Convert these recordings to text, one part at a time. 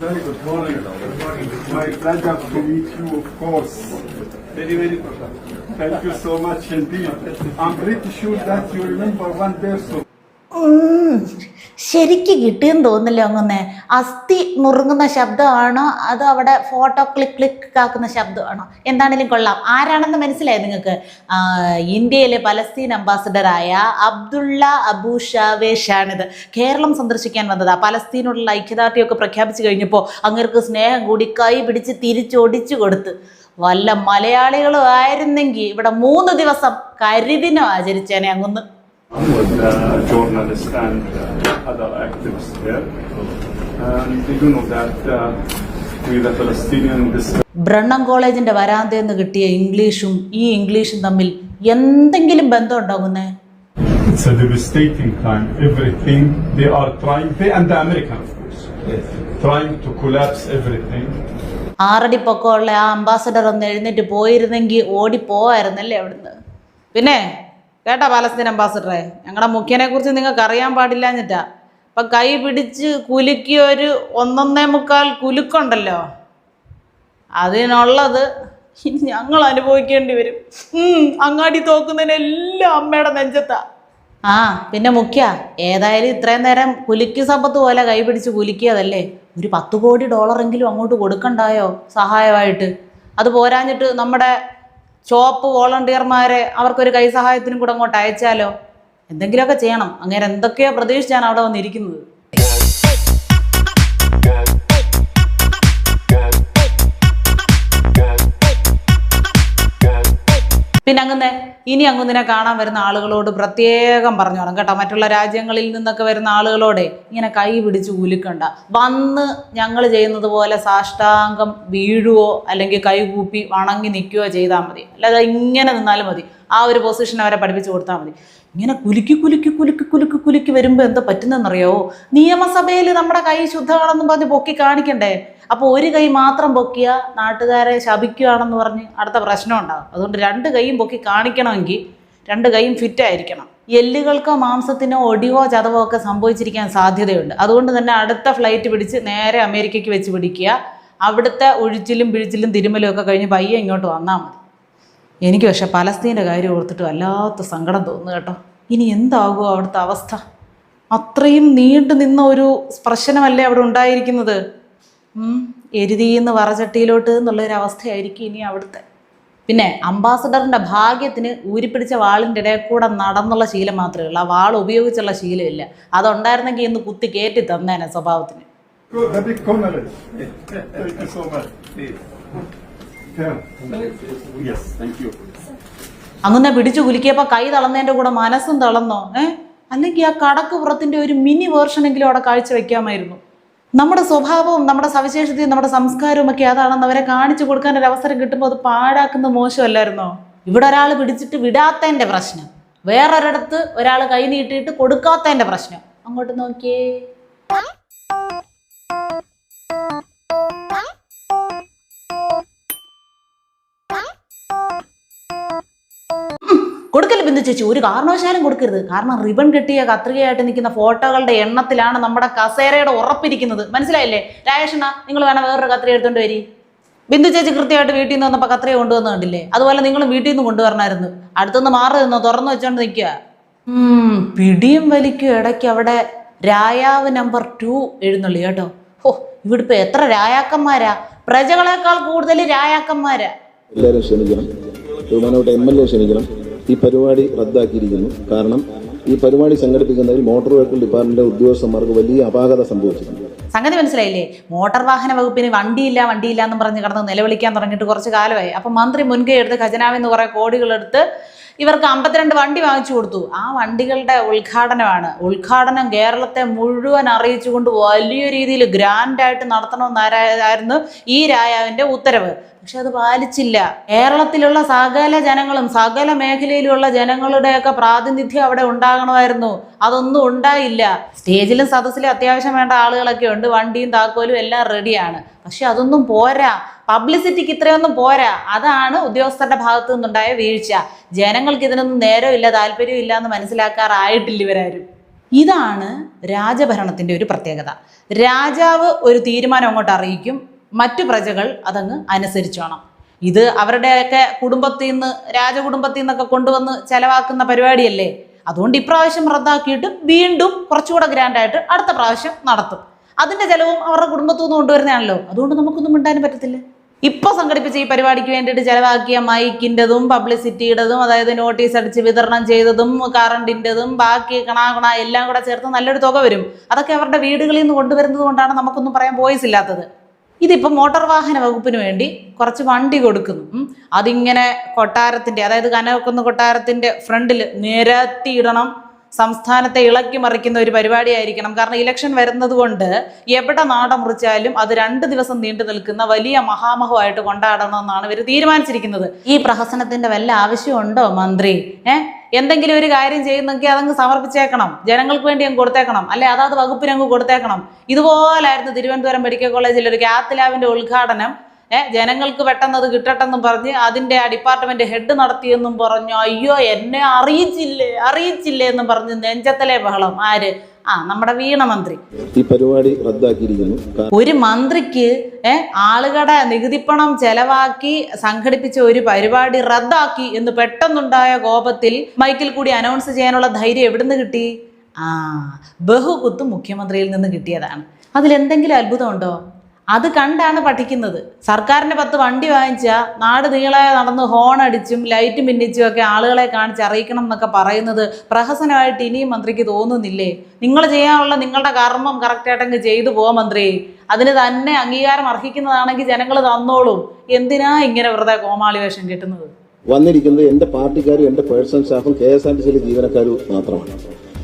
Very good morning. My pleasure to meet you, of course. Very, very Thank you so much indeed. I'm pretty sure that you remember one person. Oh, ശരിക്ക് കിട്ടിയെന്ന് തോന്നില്ല അങ്ങനെ അസ്ഥി നുറുങ്ങുന്ന ശബ്ദമാണോ? അത് അവിടെ photo click click ആക്കുന്ന ശബ്ദമാണോ? എന്താണെങ്കിലും കൊള്ളാം. ആരാണെന്ന് മനസ്സിലായി നിങ്ങൾക്ക്? ഇന്ത്യയിലെ പലസ്തീൻ അംബാസഡറായ അബ്ദുള്ള അബു ഷാവേഷാണിത്. കേരളം സന്ദർശിക്കാൻ വന്നതാ. പലസ്തീനോടുള്ള ഐക്യദാർഢ്യമൊക്കെ പ്രഖ്യാപിച്ചു കഴിഞ്ഞപ്പോൾ അങ്ങേർക്ക് സ്നേഹം കൂടി കൈ പിടിച്ച് തിരിച്ചൊടിച്ചു കൊടുത്ത്. വല്ല മലയാളികളും ആയിരുന്നെങ്കിൽ ഇവിടെ മൂന്ന് ദിവസം കരിദിനം ആചരിച്ചേനെ അങ്ങൊന്ന്. With uh, journalists and uh, other activists there. And you know that uh, we the Palestinian discuss ബ്രണ്ണം കോളേജിന്റെ വരാന്തയിൽ നിന്ന് കിട്ടിയ ഇംഗ്ലീഷും ഈ ഇംഗ്ലീഷും തമ്മിൽ എന്തെങ്കിലും ബന്ധം ഉണ്ടാകുന്നേ It's a devastating time. Everything they are trying, they and the American, of course, yes. trying to collapse everything. ആറടി പൊക്കമുള്ള ആ അംബാസഡർ ഒന്ന് എഴുന്നേറ്റ് പോയിരുന്നെങ്കിൽ ഓടി പോവായിരുന്നല്ലേ അവിടുന്ന് പിന്നെ കേട്ടാ പാലസ്തീൻ അംബാസിഡറെ. ഞങ്ങളുടെ മുഖ്യനെ കുറിച്ച് നിങ്ങൾക്ക് അറിയാൻ പാടില്ല എന്നിട്ടാ. അപ്പൊ കൈ പിടിച്ച് കുലുക്കിയ ഒരു ഒന്നൊന്നേ മുക്കാൽ കുലുക്കുണ്ടല്ലോ. അതിനുള്ളത് ഇനി ഞങ്ങൾ അനുഭവിക്കേണ്ടി വരും. അങ്ങാടി തോക്കുന്നതിനെല്ലാം അമ്മയുടെ നെഞ്ചത്താ. ആ പിന്നെ മുഖ്യ ഏതായാലും ഇത്രയും നേരം കുലുക്കി സമ്പത്ത് പോലെ കൈ പിടിച്ച് കുലുക്കിയതല്ലേ? ഒരു പത്ത് കോടി ഡോളറെങ്കിലും അങ്ങോട്ട് കൊടുക്കണ്ടായോ? സഹായമായിട്ട്. അത് പോരാഞ്ഞിട്ട് നമ്മുടെ ചോപ്പ് വോളണ്ടിയർമാരെ അവർക്കൊരു കൈ സഹായത്തിനും കൂടെ അങ്ങോട്ട് അയച്ചാലോ? എന്തെങ്കിലുമൊക്കെ ചെയ്യണം. അങ്ങനെ എന്തൊക്കെയോ പ്രതീക്ഷിച്ചാണ് അവിടെ വന്നിരിക്കുന്നത്? പിന്നെ അങ്ങനെ ഇനി അങ്ങുന്നിനെ കാണാൻ വരുന്ന ആളുകളോട് പ്രത്യേകം പറഞ്ഞോണം കേട്ടോ. മറ്റുള്ള രാജ്യങ്ങളിൽ നിന്നൊക്കെ വരുന്ന ആളുകളോടെ ഇങ്ങനെ കൈ പിടിച്ച് ഉലുക്കണ്ട വന്ന് ഞങ്ങൾ ചെയ്യുന്നത് പോലെ സാഷ്ടാംഗം വീഴുവോ അല്ലെങ്കിൽ കൈകൂപ്പി വണങ്ങി നിൽക്കുകയോ ചെയ്താൽ മതി. അല്ലാതെ ഇങ്ങനെ നിന്നാലും മതി. ആ ഒരു പൊസിഷൻ അവരെ പഠിപ്പിച്ചു കൊടുത്താൽ മതി. ഇങ്ങനെ കുലുക്കി കുലുക്കി കുലുക്കി കുലുക്കി കുലുക്കി വരുമ്പോൾ എന്താ പറ്റുന്നതെന്നറിയാവോ നിയമസഭയിൽ നമ്മുടെ കൈ ശുദ്ധമാണെന്നും പറഞ്ഞ് പൊക്കി കാണിക്കണ്ടേ? അപ്പോൾ ഒരു കൈ മാത്രം പൊക്കിയ നാട്ടുകാരെ ശപിക്കുകയാണെന്ന് പറഞ്ഞ് അടുത്ത പ്രശ്നം ഉണ്ടാകും അതുകൊണ്ട് രണ്ട് കൈയും പൊക്കി കാണിക്കണമെങ്കിൽ രണ്ട് കൈയും ഫിറ്റ് ആയിരിക്കണം. എല്ലുകൾക്കോ മാംസത്തിനോ ഒടിവോ ചതവോ ഒക്കെ സംഭവിച്ചിരിക്കാൻ സാധ്യതയുണ്ട്. അതുകൊണ്ട് തന്നെ അടുത്ത ഫ്ലൈറ്റ് പിടിച്ച് നേരെ അമേരിക്കയ്ക്ക് വെച്ച് പിടിക്കുക. അവിടുത്തെ ഒഴിച്ചിലും പിഴിച്ചിലും തിരുമലും ഒക്കെ കഴിഞ്ഞ് പയ്യെ ഇങ്ങോട്ട് വന്നാൽ മതി. എനിക്ക് പക്ഷെ പലസ്തീന്റെ കാര്യം ഓർത്തിട്ട് വല്ലാത്ത സങ്കടം തോന്നുന്നു കേട്ടോ. ഇനി എന്താകുമോ അവിടുത്തെ അവസ്ഥ? അത്രയും നീണ്ടു നിന്ന ഒരു സ്പർശനമല്ലേ അവിടെ ഉണ്ടായിരിക്കുന്നത്? എരുതിന്ന് വറചട്ടിയിലോട്ട് എന്നുള്ളൊരവസ്ഥയായിരിക്കും ഇനി അവിടുത്തെ. പിന്നെ അംബാസഡറിന്റെ ഭാഗ്യത്തിന് ഊരിപ്പിടിച്ച വാളിന്റെ ഇടയിൽ കൂടെ നടന്നുള്ള ശീലം മാത്രമേ ഉള്ളൂ. ആ വാൾ ഉപയോഗിച്ചുള്ള ശീലമില്ല അതുണ്ടായിരുന്നെങ്കിൽ ഇന്ന് കുത്തി കയറ്റി തന്നേനെ സ്വഭാവത്തിന്. അങ്ങനെ പിടിച്ചു കുലുക്കിയപ്പോൾ കൈ തളർന്നതിന്റെ കൂടെ മനസ്സും തളന്നോ? ഏ? അല്ലെങ്കിൽ ആ കടക്ക് പുറത്തിന്റെ ഒരു മിനി വേർഷനെങ്കിലും അവിടെ കാഴ്ച വെക്കാമായിരുന്നു നമ്മുടെ സ്വഭാവവും നമ്മുടെ സവിശേഷതയും നമ്മുടെ സംസ്കാരവും ഒക്കെ അതാണെന്ന് അവരെ കാണിച്ചു കൊടുക്കാൻ ഒരു അവസരം കിട്ടുമ്പോൾ അത് പാഴാക്കുന്നത് മോശമല്ലായിരുന്നോ? ഇവിടെ ഒരാൾ പിടിച്ചിട്ട് വിടാത്തതിന്റെ പ്രശ്നം. വേറൊരിടത്ത് ഒരാൾ കൈ നീട്ടിയിട്ട് കൊടുക്കാത്തതിന്റെ പ്രശ്നം. അങ്ങോട്ട് നോക്കിയേ. കൊടുക്കൽ ബിന്ദു ചേച്ചി ഒരു കാരണവശാലും കൊടുക്കരുത്. കാരണം റിബൺ കെട്ടിയ കത്രികയായിട്ട് നിൽക്കുന്ന ഫോട്ടോകളുടെ എണ്ണത്തിലാണ് നമ്മുടെ കസേരയുടെ ഉറപ്പിരിക്കുന്നത്. മനസ്സിലായില്ലേ? രാജേഷണ നിങ്ങൾ വേണം വേറൊരു കത്രിക എടുത്തുകൊണ്ട് വരി. ബിന്ദു ചേച്ചി കൃത്യമായിട്ട് വീട്ടിൽ നിന്ന് വന്നപ്പോൾ കത്രിക കൊണ്ടുവന്നു കണ്ടില്ലേ? അതുപോലെ നിങ്ങൾ വീട്ടിൽ നിന്ന് കൊണ്ടുവരണമായിരുന്നു അടുത്തുനിന്ന് മാറി നിന്നോ തുറന്നു വെച്ചോണ്ട് നിൽക്കുക പിടിയും വലിക്കും ഇടയ്ക്ക് അവിടെ രായാവ് നമ്പർ ടു എഴുന്നള്ളി കേട്ടോ. ഓ ഇവിടെ ഇപ്പൊ എത്ര രായാക്കന്മാരാ? പ്രജകളെക്കാൾ കൂടുതൽ രായാക്കന്മാരാ. എല്ലാവരും ക്ഷണിക്കണം. എം എൽ എ ക്ഷണിക്കണം. ഈ പരിപാടി റദ്ദാക്കിയിരിക്കുന്നു. കാരണം ഈ പരിപാടി സംഘടിപ്പിക്കുന്നതിൽ മോട്ടോർ വെഹിക്കിൾ ഡിപ്പാർട്ട്മെന്റ് ഉദ്യോഗസ്ഥന്മാർക്ക് വലിയ അപാകത സംഭവിച്ചിട്ടുണ്ട്. സംഗതി മനസ്സിലായില്ലേ? മോട്ടോർ വാഹന വകുപ്പിന് വണ്ടിയില്ല വണ്ടിയില്ല എന്ന് പറഞ്ഞ് കിടന്ന് നിലവിളിക്കാൻ തുടങ്ങിയിട്ട് കുറച്ച് കാലമായി. അപ്പം മന്ത്രി മുൻകൈ എടുത്ത് ഖജനാവിൽ നിന്ന് കുറേ കോടികളെടുത്ത് ഇവർക്ക് അമ്പത്തിരണ്ട് വണ്ടി വാങ്ങിച്ചു കൊടുത്തു. ആ വണ്ടികളുടെ ഉദ്ഘാടനമാണ്. ഉദ്ഘാടനം കേരളത്തെ മുഴുവൻ അറിയിച്ചുകൊണ്ട് വലിയ രീതിയിൽ ഗ്രാൻഡായിട്ട് നടത്തണമെന്നായിരുന്നു ഈ രായാവിന്റെ ഉത്തരവ്. പക്ഷെ അത് പാലിച്ചില്ല. കേരളത്തിലുള്ള സകല ജനങ്ങളും സകല മേഖലയിലുള്ള ജനങ്ങളുടെയൊക്കെ പ്രാതിനിധ്യം അവിടെ ഉണ്ടാകണമായിരുന്നു. അതൊന്നും ഉണ്ടായില്ല. സ്റ്റേജിലും സദസ്സിലും അത്യാവശ്യം വേണ്ട ആളുകളൊക്കെ ഉണ്ട്. വണ്ടിയും താക്കോലും എല്ലാം റെഡിയാണ് പക്ഷെ അതൊന്നും പോരാ. പബ്ലിസിറ്റിക്ക് ഇത്രയൊന്നും പോരാ. അതാണ് ഉദ്യോഗസ്ഥരുടെ ഭാഗത്തു നിന്നുണ്ടായ വീഴ്ച. ജനങ്ങൾക്ക് ഇതിനൊന്നും നേരമില്ല താല്പര്യമില്ല എന്ന് മനസ്സിലാക്കാറായിട്ടില്ല ഇവരാരും. ഇതാണ് രാജഭരണത്തിന്റെ ഒരു പ്രത്യേകത. രാജാവ് ഒരു തീരുമാനം അങ്ങോട്ട് അറിയിക്കും. മറ്റു പ്രജകൾ അതങ്ങ് അനുസരിച്ചോണം. ഇത് അവരുടെയൊക്കെ കുടുംബത്തിൽ നിന്ന് രാജകുടുംബത്തിൽ നിന്നൊക്കെ കൊണ്ടുവന്ന് ചെലവാക്കുന്ന പരിപാടിയല്ലേ? അതുകൊണ്ട് ഇപ്രാവശ്യം റദ്ദാക്കിയിട്ട് വീണ്ടും കുറച്ചുകൂടെ ഗ്രാൻഡായിട്ട് അടുത്ത പ്രാവശ്യം നടത്തും. അതിന്റെ ചിലവും അവരുടെ കുടുംബത്തു നിന്ന് കൊണ്ടുവരുന്നതാണല്ലോ. അതുകൊണ്ട് നമുക്കൊന്നും മിണ്ടാനും പറ്റത്തില്ല. ഇപ്പൊ സംഘടിപ്പിച്ച ഈ പരിപാടിക്ക് വേണ്ടിയിട്ട് ചിലവാക്കിയ മൈക്കിന്റെതും പബ്ലിസിറ്റിയുടെതും അതായത് നോട്ടീസ് അടിച്ച് വിതരണം ചെയ്തതും കറണ്ടിന്റെതും ബാക്കി കണാകണ എല്ലാം കൂടെ ചേർത്ത് നല്ലൊരു തുക വരും. അതൊക്കെ അവരുടെ വീടുകളിൽ നിന്ന് കൊണ്ടുവരുന്നത് കൊണ്ടാണ് നമുക്കൊന്നും പറയാൻ വോയിസ് ഇല്ലാത്തത്. ഇതിപ്പോൾ മോട്ടോർ വാഹന വകുപ്പിന് വേണ്ടി കുറച്ച് വണ്ടി കൊടുക്കുന്നു. അതിങ്ങനെ കൊട്ടാരത്തിന്റെ അതായത് കനവക്കുന്ന കൊട്ടാരത്തിന്റെ ഫ്രണ്ടിൽ നിരത്തിയിടണം. സംസ്ഥാനത്തെ ഇളക്കി മറിക്കുന്ന ഒരു പരിപാടിയായിരിക്കണം. കാരണം ഇലക്ഷൻ വരുന്നത് കൊണ്ട് എവിടെ നാടമുറിച്ചാലും അത് രണ്ട് ദിവസം നീണ്ടു നിൽക്കുന്ന വലിയ മഹാമഹമായിട്ട് കൊണ്ടാടണമെന്നാണ് ഇവർ തീരുമാനിച്ചിരിക്കുന്നത്. ഈ പ്രഹസനത്തിന്റെ വല്ല ആവശ്യമുണ്ടോ മന്ത്രി? ഏഹ് എന്തെങ്കിലും ഒരു കാര്യം ചെയ്യുന്നെങ്കിൽ അതങ്ങ് സമർപ്പിച്ചേക്കണം. ജനങ്ങൾക്ക് വേണ്ടി അങ്ങ് കൊടുത്തേക്കണം. അല്ലെ? അതാത് വകുപ്പിനങ്ങ് കൊടുത്തേക്കണം. ഇതുപോലായിരുന്നു തിരുവനന്തപുരം മെഡിക്കൽ കോളേജിൽ ഒരു കാത്ത് ലാബിന്റെ ഉദ്ഘാടനം ജനങ്ങൾക്ക് പെട്ടെന്ന് അത് കിട്ടട്ടെന്നും പറഞ്ഞ് അതിന്റെ ആ ഡിപ്പാർട്ട്മെന്റ് ഹെഡ് നടത്തിയെന്നും പറഞ്ഞു അയ്യോ എന്നെ അറിയിച്ചില്ലേ അറിയിച്ചില്ലേ എന്നും പറഞ്ഞ് നെഞ്ചത്തലെ ബഹളം. ആര്? ആ നമ്മുടെ വീണ മന്ത്രി. ഈ പരിപാടി റദ്ദാക്കിയിരിക്കുന്നു. ഒരു മന്ത്രിക്ക് ഏർ ആളുകളുടെ നികുതിപ്പണം ചെലവാക്കി സംഘടിപ്പിച്ച ഒരു പരിപാടി റദ്ദാക്കി എന്ന് പെട്ടെന്നുണ്ടായ കോപത്തിൽ മൈക്കിൽ കൂടി അനൗൺസ് ചെയ്യാനുള്ള ധൈര്യം എവിടുന്ന് കിട്ടി? ആ ബഹുകുത്ത് മുഖ്യമന്ത്രിയിൽ നിന്ന് കിട്ടിയതാണ്. അതിൽ അതിലെന്തെങ്കിലും അത്ഭുതമുണ്ടോ? അത് കണ്ടാണ് പഠിക്കുന്നത്. സർക്കാരിന്റെ പത്ത് വണ്ടി വാങ്ങിച്ചാൽ നാട് നീളെ നടന്ന് ഹോൺ അടിച്ചും ലൈറ്റ് മിന്നിച്ചും ഒക്കെ ആളുകളെ കാണിച്ച് അറിയിക്കണം എന്നൊക്കെ പറയുന്നത് പ്രഹസനമായിട്ട് ഇനിയും മന്ത്രിക്ക് തോന്നുന്നില്ലേ? നിങ്ങൾ ചെയ്യാനുള്ള നിങ്ങളുടെ കർമ്മം കറക്റ്റായിട്ടങ്ങ് ചെയ്തു പോ മന്ത്രി. അതിന് തന്നെ അംഗീകാരം അർഹിക്കുന്നതാണെങ്കിൽ ജനങ്ങൾ തന്നോളും. എന്തിനാ ഇങ്ങനെ വെറുതെ കോമാളി വേഷം കിട്ടുന്നത്? വന്നിരിക്കുന്നത് എന്റെ പാർട്ടിക്കാരും എന്റെ പേഴ്സണൽ സ്റ്റാഫും കെ എസ് ആർ ടി സിയിലെ ജീവനക്കാരും മാത്രമാണ്.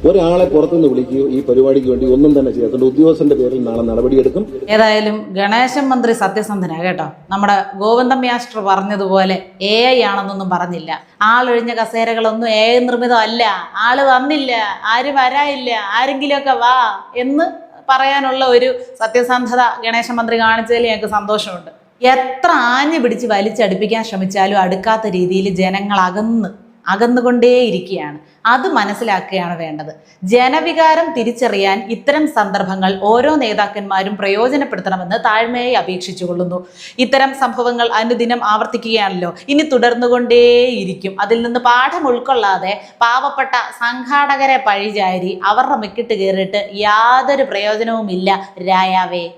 ഒരാളെ പുറത്തുനിന്ന് വിളിക്കുകയോ ഈ പരിപാടിക്ക് വേണ്ടി ഒന്നും തന്നെ ചെയ്യാത്തതുകൊണ്ട് ഉദ്യോഗസ്ഥന്റെ പേരിൽ നാളെ നടപടിയെടുക്കും. ഏതായാലും ഗണേശൻ മന്ത്രി സത്യസന്ധനാ കേട്ടോ. നമ്മുടെ ഗോവിന്ദം മാസ്റ്റർ പറഞ്ഞതുപോലെ എ ഐ ആണെന്നൊന്നും പറഞ്ഞില്ല. ആളൊഴിഞ്ഞ കസേരകളൊന്നും എ ഐ നിർമ്മിതമല്ല ആൾ വന്നില്ല. ആരും വരാനില്ല. ആരെങ്കിലുമൊക്കെ വാ എന്ന് പറയാനുള്ള ഒരു സത്യസന്ധത ഗണേശൻ മന്ത്രി കാണിച്ചതിൽ ഞങ്ങൾക്ക് സന്തോഷമുണ്ട്. എത്ര ആഞ്ഞു പിടിച്ച് വലിച്ചടുപ്പിക്കാൻ ശ്രമിച്ചാലും അടുക്കാത്ത രീതിയിൽ ജനങ്ങൾ അകന്ന് അകന്നുകൊണ്ടേയിരിക്കുകയാണ്. അത് മനസ്സിലാക്കുകയാണ് വേണ്ടത്. ജനവികാരം തിരിച്ചറിയാൻ ഇത്തരം സന്ദർഭങ്ങൾ ഓരോ നേതാക്കന്മാരും പ്രയോജനപ്പെടുത്തണമെന്ന് താഴ്മയായി അപേക്ഷിച്ചുകൊള്ളുന്നു. ഇത്തരം സംഭവങ്ങൾ അനുദിനം ആവർത്തിക്കുകയാണല്ലോ. ഇനി തുടർന്നുകൊണ്ടേയിരിക്കും. അതിൽ നിന്ന് പാഠം ഉൾക്കൊള്ളാതെ പാവപ്പെട്ട സംഘാടകരെ പഴിചാരി അവരുടെ മെക്കിട്ട് കയറിയിട്ട് യാതൊരു പ്രയോജനവുമില്ല രായാവേ.